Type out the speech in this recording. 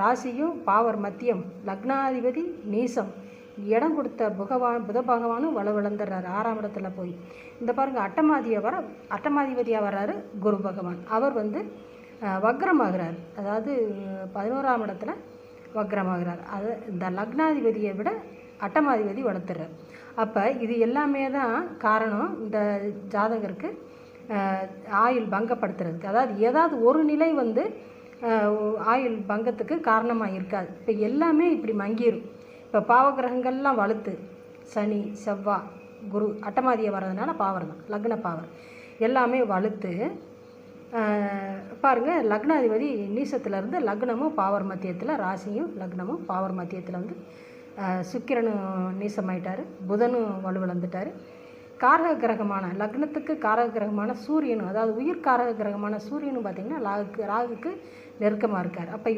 ராசியும் பாவர் மத்தியம் லக்னாதிபதி நீசம் இடம் கொடுத்த புகவான் புத பகவானும் வலுவிழந்துடுறாரு. ஆறாம் இடத்துல போய். இந்த பாருங்க அட்டமாதிய வர அட்டமாதிபதியாக வர்றாரு குரு பகவான். அவர் வந்து வக்ரமாகிறார். அதாவது பதினோராம் இடத்துல வக்ரமாகிறார். அது இந்த லக்னாதிபதியை விட அட்டமாதிபதி வளர்த்துறார். அப்போ இது எல்லாமே தான் காரணம் இந்த ஜாதகருக்கு ஆயுள் பங்கப்படுத்துறதுக்கு. அதாவது ஏதாவது ஒரு நிலை வந்து ஆயுள் பங்கத்துக்கு காரணமாக இருக்காது இப்போ எல்லாமே இப்படி மங்கிடும் இப்போ பாவகிரகங்கள்லாம் வலுத்து சனி செவ்வாய் குரு அட்டமாதியை வர்றதுனால பாவர் தான் லக்ன பாவர் எல்லாமே வலுத்து பாருங்கள் லக்னாதிபதி நீசத்துலேருந்து லக்னமும் பாவர் மத்தியத்தில் ராசியும் லக்னமும் பாவர் மத்தியத்தில் வந்து சுக்கிரனும் நீசமாயிட்டார் புதனும் வலுவிழந்துட்டார். காரக கிரகமான லக்னத்துக்கு காரக கிரகமான சூரியனும் அதாவது உயிர் காரக கிரகமான சூரியனும் பார்த்திங்கன்னா ராகுக்கு ராகுக்கு நெருக்கமாக இருக்கார். அப்போ